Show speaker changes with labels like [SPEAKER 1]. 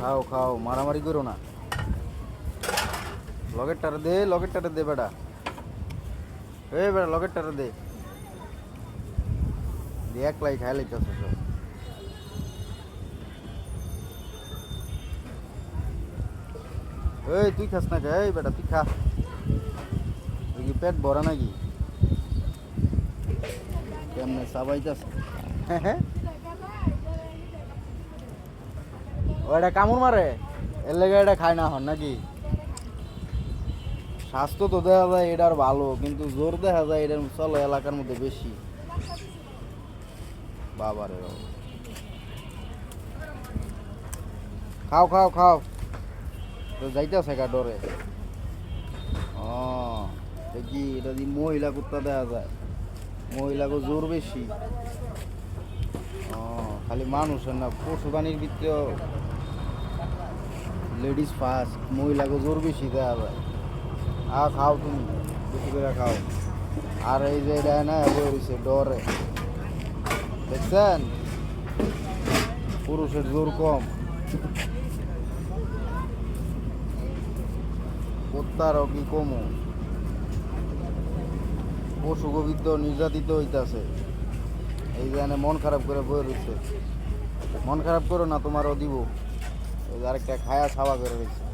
[SPEAKER 1] খাও খাও মারামারি করো না লকেটটারে দে লকেটটারে দে বেটা এই বেটা লকেটটারে দে দে একলাই খাই লাইতেছ সব এই তুই খাস না খা এই বেটা তুই খা তুই কি পেট ভরা নাকি কেমনে সাবাইতাস ওটা কামড় মারে এর লেগে এটা খায় না হন নাকি? স্বাস্থ্য তো দেখা যায় এটার ভালো, কিন্তু জোর দেখা যায় এটার চলো এলাকার মধ্যে বেশি। বাবারে বাবা। খাও খাও খাও। তো যাইতেছে কা ডরে ও দেখি এটা দি মহিলা কুত্তা দেখা যায়। মহিলাকে জোর বেশি। ও খালি মানুষের না পশু প্রাণীর ভিতরেও লেডিস ফার্স্ট, মহিলাকে জোর বেশি দেওয়া যায় আ খাও তুমি, বেশি করে খাও। আর এই যে এটা না রয়েছে ডরে। দেখছেন? পুরুষের জোর কম। কুত্তারও কি কমু? পশু গোবিন্দ নির্যাতিত হইতাছে। এই জানে মন খারাপ করে বয়ে রয়েছে মন খারাপ করো না, তোমারও দিব। আরেকটা খায়া ছাওয়া করে রয়েছে।